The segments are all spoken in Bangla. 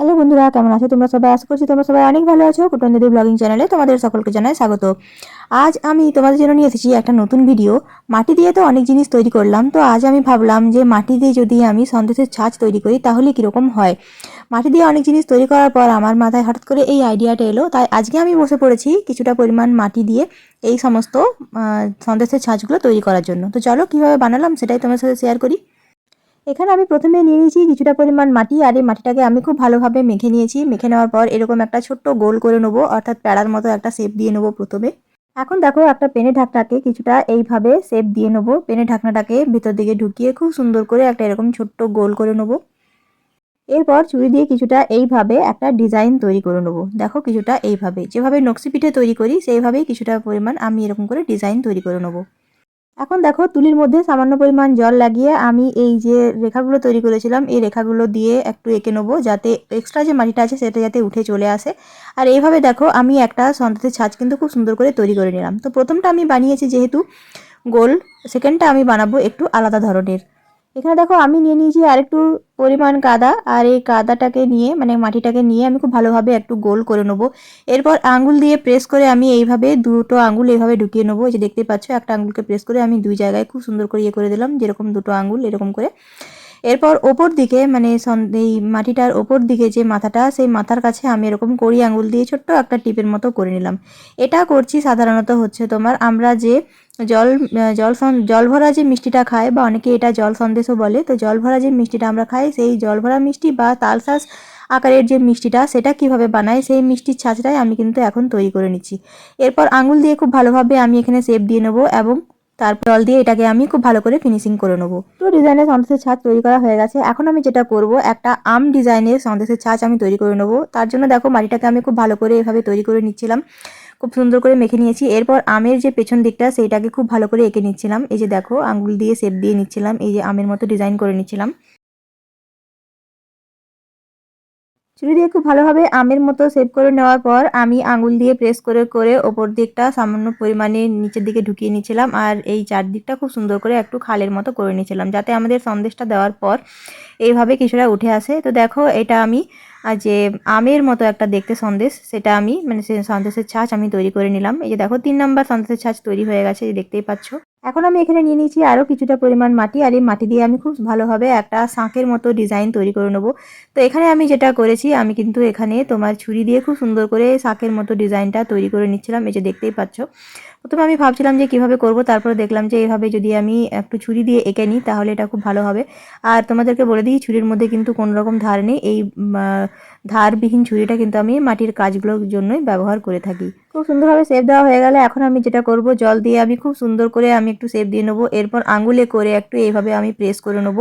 হ্যালো বন্ধুরা, কেমন আছো? তোমরা সবাই আশা করছি তোমরা সবাই অনেক ভালো আছো। কুটন ব্লগিং চ্যানেলে তোমাদের সকলকে জানাই স্বাগত। আজ আমি তোমাদের জন্য নিয়ে এসেছি একটা নতুন ভিডিও মাটি দিয়ে তো অনেক জিনিস তৈরি করলাম, তো আজ আমি ভাবলাম যে মাটি দিয়ে যদি আমি সন্দেশের ছাঁচ তৈরি করি, তাহলে কীরকম হয়? মাটি দিয়ে অনেক জিনিস তৈরি করার পর আমার মাথায় হঠাৎ করে এই আইডিয়াটা এলো। তাই আজকে আমি বসে পড়েছি কিছুটা পরিমাণ মাটি দিয়ে এই সমস্ত সন্দেশের ছাঁচগুলো তৈরি করার জন্য। তো চলো কীভাবে বানালাম সেটাই তোমার সাথে শেয়ার করি। এখানে আমি প্রথমে নিয়ে নিয়েছি কিছুটা পরিমাণ মাটি, আর এই মাটিটাকে আমি খুব ভালোভাবে মেখে নিয়েছি। মেখে নেওয়ার পর এরকম একটা ছোট্ট গোল করে নেব, অর্থাৎ প্যাড়ার মতো একটা শেপ দিয়ে নেব প্রথমে। এখন দেখো একটা পেনে ঢাকনাকে কিছুটা এইভাবে শেপ দিয়ে নেব। পেনে ঢাকনাটাকে ভেতর দিকে ঢুকিয়ে খুব সুন্দর করে একটা এরকম ছোট্ট গোল করে নেব। এরপর চুড়ি দিয়ে কিছুটা এইভাবে একটা ডিজাইন তৈরি করে নেব। দেখো কিছুটা এইভাবে। যেভাবে নকশি পিঠে তৈরি করি, সেইভাবেই কিছুটা পরিমাণ আমি এরকম করে ডিজাইন তৈরি করে নেব। এখন দেখো তুলির মধ্যে সামান্য পরিমাণ জল লাগিয়ে আমি এই যে রেখাগুলো তৈরি করেছিলাম, এই রেখাগুলো দিয়ে একটু এঁকে নেব যাতে এক্সট্রা যে মাটিটা আছে সেটা যাতে উঠে চলে আসে। আর এইভাবে দেখো আমি একটা সন্তানের ছাঁচ কিন্তু খুব সুন্দর করে তৈরি করে নিলাম। তো প্রথমটা আমি বানিয়েছি যেহেতু গোল, সেকেন্ডটা আমি বানাবো একটু আলাদা ধরনের। এখানে দেখো, আমি নিয়ে নিয়েছি আরেকটু পরিমাণ কাদা, আর এই কাদাটাকে নিয়ে মানে মাটিটাকে নিয়ে আমি খুব ভালোভাবে একটু গোল করে নেব। এরপর আঙ্গুল দিয়ে প্রেস করে আমি এইভাবে দুটো আঙ্গুল এইভাবে ঢুকিয়ে নেব। যে দেখতে পাচ্ছ, একটা আঙ্গুলকে প্রেস করে আমি দুই জায়গায় খুব সুন্দর করে ইয়ে করে দিলাম, যেরকম দুটো আঙ্গুল এরকম করে। এরপর ওপর দিকে মানে এই মাটিটার ওপর দিকে যে মাথাটা, সেই মাথার কাছে আমি এরকম কড়ি আঙুল দিয়ে ছোট্ট একটা টিপের মতো করে নিলাম। এটা করছি সাধারণত হচ্ছে তোমার আমরা যে জল জল জল ভরা যে মিষ্টিটা খায়, বা অনেকে এটা জল সন্দেশও বলে, তো জল ভরা যে মিষ্টিটা আমরা খাই, সেই জল ভরা মিষ্টি বা তালশাঁস আকারের যে মিষ্টিটা, সেটা কীভাবে বানায় সেই মিষ্টির ছাঁচটাই আমি কিন্তু এখন তৈরি করে নিচ্ছি। এরপর আঙুল দিয়ে খুব ভালোভাবে আমি এখানে শেপ দিয়ে নেব এবং তারপর জল দিয়ে এটাকে আমি খুব ভালো করে ফিনিশিং করে নেব। তো ডিজাইনের সন্দেশের ছাঁচ তৈরি করা হয়ে গেছে। এখন আমি যেটা করব, একটা আম ডিজাইনের সন্দেশের ছাঁচ আমি তৈরি করে নেব। তার জন্য দেখো মাটিটাকে আমি খুব ভালো করে এভাবে তৈরি করে নিচ্ছিলাম। খুব সুন্দর করে মেখে নিয়েছি। এরপর আমের যে পেছন দিকটা, সেইটাকে খুব ভালো করে এঁকে নিচ্ছিলাম। এই যে দেখো, আঙুল দিয়ে সেপ দিয়ে নিচ্ছিলাম। এই যে আমের মতো ডিজাইন করে নিচ্ছিলাম। ছুরি দিয়ে খুব ভালোভাবে আমের মতো সেভ করে নেওয়ার পর আমি আঙুল দিয়ে প্রেস করে করে ওপর দিকটা সামান্য পরিমাণে নিচের দিকে ঢুকিয়ে নিয়েছিলাম আর এই চারদিকটা খুব সুন্দর করে একটু খালের মতো করে নিয়েছিলাম যাতে আমাদের সন্দেশটা দেওয়ার পর এইভাবে কিছুটা উঠে আসে। তো দেখো এটা আমি যে আমের মতো একটা দেখতে সন্দেশ, সেটা আমি মানে সন্দেশের ছাঁচ আমি তৈরি করে নিলাম। এই যে দেখো তিন নম্বর সন্দেশের ছাঁচ তৈরি হয়ে গেছে দেখতেই পাচ্ছ। এখন আমি এখানে নিয়ে নিয়েছি আরও কিছুটা পরিমাণ মাটি, আর এই মাটি দিয়ে আমি খুব ভালোভাবে একটা শাঁখের মতো ডিজাইন তৈরি করে নেব। তো এখানে আমি যেটা করেছি, আমি কিন্তু এখানে তোমার ছুরি দিয়ে খুব সুন্দর করে শাঁখের মতো ডিজাইনটা তৈরি করে নিচ্ছিলাম, এই যে দেখতেই পাচ্ছ। প্রথমে আমি ভাবছিলাম যে কীভাবে করব, তারপরে দেখলাম যে এইভাবে যদি আমি একটু ছুরি দিয়ে এঁকে নিই, তাহলে এটা খুব ভালো হবে। আর তোমাদেরকে বলে দিই, ছুরির মধ্যে কিন্তু কোনো রকম ধার নেই, এই ধারবিহীন ছুরিটা কিন্তু আমি মাটির কাজগুলোর জন্যই ব্যবহার করে থাকি। খুব সুন্দরভাবে শেপ দেওয়া হয়ে গেলে এখন আমি যেটা করব, জল দিয়ে আমি খুব সুন্দর করে আমি একটু শেপ দিয়ে নেব। এরপর আঙুলে করে একটু এইভাবে আমি প্রেস করে নেব।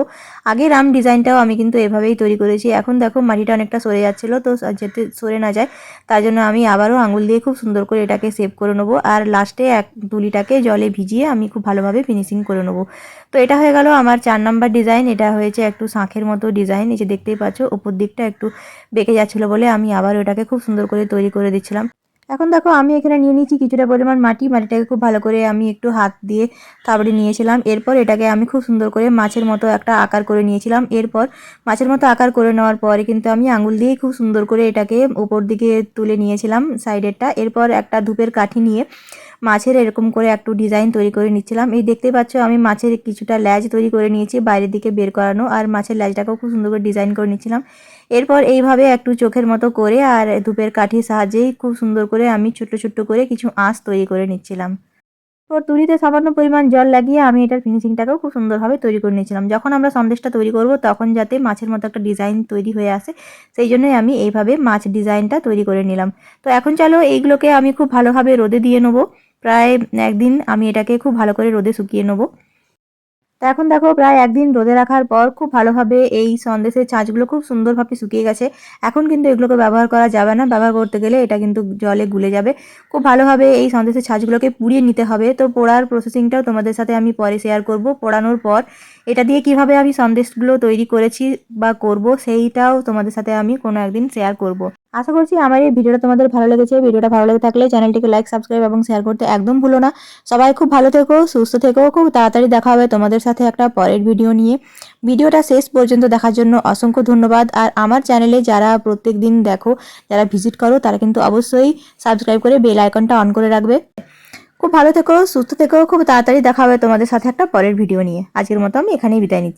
আগে রাম ডিজাইনটাও আমি কিন্তু এভাবেই তৈরি করেছি। এখন দেখো মাটিটা অনেকটা সরে যাচ্ছিল, তো যেতে সরে না যায়। তার জন্য আমি আবারও আঙুল দিয়ে খুব সুন্দর করে এটাকে সেভ করে নেব। আর লাস্টে এক তুলিটাকে জলে ভিজিয়ে আমি খুব ভালোভাবে ফিনিশিং করে নেব। তো এটা হয়ে গেল আমার চার নাম্বার ডিজাইন। এটা হয়েছে একটু শাঁখের মতো ডিজাইন। এই যে দেখতেই পাচ্ছ ওপর দিকটা একটু বেঁকে যাচ্ছিল বলে আমি আবার ওটাকে খুব সুন্দর করে তৈরি করে দিচ্ছিলাম। এখন দেখো আমি এখানে নিয়ে নিয়েছি কিছুটা পরিমাণ মাটি। মাটিটাকে খুব ভালো করে আমি একটু হাত দিয়ে তারপরে নিয়েছিলাম। এরপর এটাকে আমি খুব সুন্দর করে মাছের মতো একটা আকার করে নিয়েছিলাম। এরপর মাছের মতো আকার করে নেওয়ার পরে কিন্তু আমি আঙুল দিয়ে খুব সুন্দর করে এটাকে ওপর দিকে তুলে নিয়েছিলাম সাইডেরটা। এরপর একটা ধূপের কাঠি নিয়ে মাছের এরকম করে একটু ডিজাইন তৈরি করে নিচ্ছিলাম। এই দেখতে পাচ্ছ আমি মাছের কিছুটা ল্যাজ তৈরি করে নিয়েছি বাইরের দিকে বের করানো আর মাছের ল্যাজটাকেও খুব সুন্দর করে ডিজাইন করে নিচ্ছিলাম। এরপর এইভাবে একটু চোখের মতো করে আর ধূপের কাঠির সাহায্যেই খুব সুন্দর করে আমি ছোট্ট ছোট্ট করে কিছু আঁশ তৈরি করে নিচ্ছিলাম। তো তুলিতে সামান্য পরিমাণ জল লাগিয়ে আমি এটার ফিনিশিংটাকেও খুব সুন্দরভাবে তৈরি করে নিয়েছিলাম যখন আমরা সন্দেশটা তৈরি করব তখন যাতে মাছের মতো একটা ডিজাইন তৈরি হয়ে আসে, সেই জন্যই আমি এইভাবে মাছ ডিজাইনটা তৈরি করে নিলাম। তো এখন চলো এইগুলোকে আমি খুব ভালোভাবে রোদে দিয়ে নেব। প্রায় একদিন আমি এটাকে খুব ভালো করে রোদে শুকিয়ে নেব। তা এখন দেখো, প্রায় একদিন রোদে রাখার পর খুব ভালোভাবে এই সন্দেশের ছাঁচগুলো খুব সুন্দরভাবে শুকিয়ে গেছে। এখন কিন্তু এগুলোকে ব্যবহার করা যাবে না। ব্যবহার করতে গেলে এটা কিন্তু জলে গুলে যাবে। খুব ভালোভাবে এই সন্দেশের ছাঁচগুলোকে পুড়িয়ে নিতে হবে। তো পোড়ার প্রসেসিংটাও তোমাদের সাথে আমি পরে শেয়ার করব। পোড়ানোর পর এটা দিয়ে কীভাবে আমি সন্দেশগুলো তৈরি করেছি বা করব, সেইটাও তোমাদের সাথে আমি কোনো একদিন শেয়ার করব। আশা করছি আমার এই ভিডিওটা তোমাদের ভালো লেগেছে। ভিডিওটা ভালো লেগে থাকলে চ্যানেলটিকে লাইক সাবস্ক্রাইব এবং শেয়ার করতে একদম ভুলো না। সবাই খুব ভালো থেকো, সুস্থ থেকো, খুব তাড়াতাড়ি দেখা হবে তোমাদের সাথে একটা পরের ভিডিও নিয়ে। ভিডিওটা শেষ পর্যন্ত দেখার জন্য অসংখ্য ধন্যবাদ। আর আমার চ্যানেলে যারা প্রত্যেক দিন দেখো, যারা ভিজিট করো, তারা কিন্তু অবশ্যই সাবস্ক্রাইব করে বেল আইকনটা অন করে রাখবে। খুব ভালো থেকো, সুস্থ থেকো, খুব তাড়াতাড়ি দেখা হবে তোমাদের সাথে একটা পরের ভিডিও নিয়ে। আজকের মতো আমি এখানেই বিদায় নিচ্ছি।